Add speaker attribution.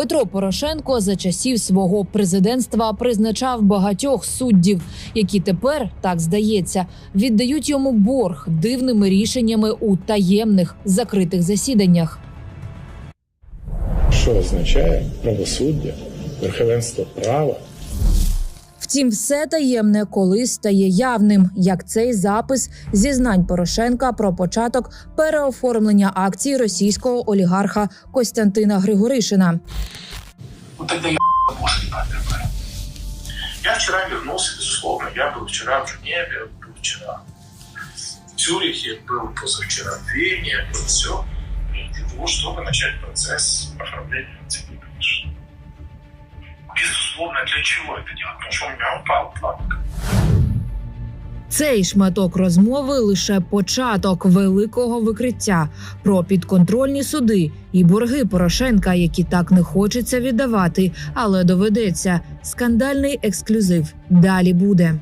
Speaker 1: Петро Порошенко за часів свого президентства призначав багатьох суддів, які тепер, так здається, віддають йому борг дивними рішеннями у таємних закритих засіданнях.
Speaker 2: Що означає правосуддя, верховенство права?
Speaker 1: Втім, все таємне колись стає явним, як цей запис зізнань Порошенка про початок переоформлення акцій російського олігарха Костянтина Григоришина.
Speaker 3: Ну тогда я бошки подобрал. Я вчера вернулся, безусловно. Я был вчера в Женеве, был вчера в Цюрихе, был позавчера в Вене, это все для того, чтобы начать процесс оформления цепи, конечно. Безусловно, для чего это делать? Потому что у меня упал планка.
Speaker 1: Цей шматок розмови лише початок великого викриття про підконтрольні суди і борги Порошенка, які так не хочеться віддавати, але доведеться. Скандальний ексклюзив далі буде.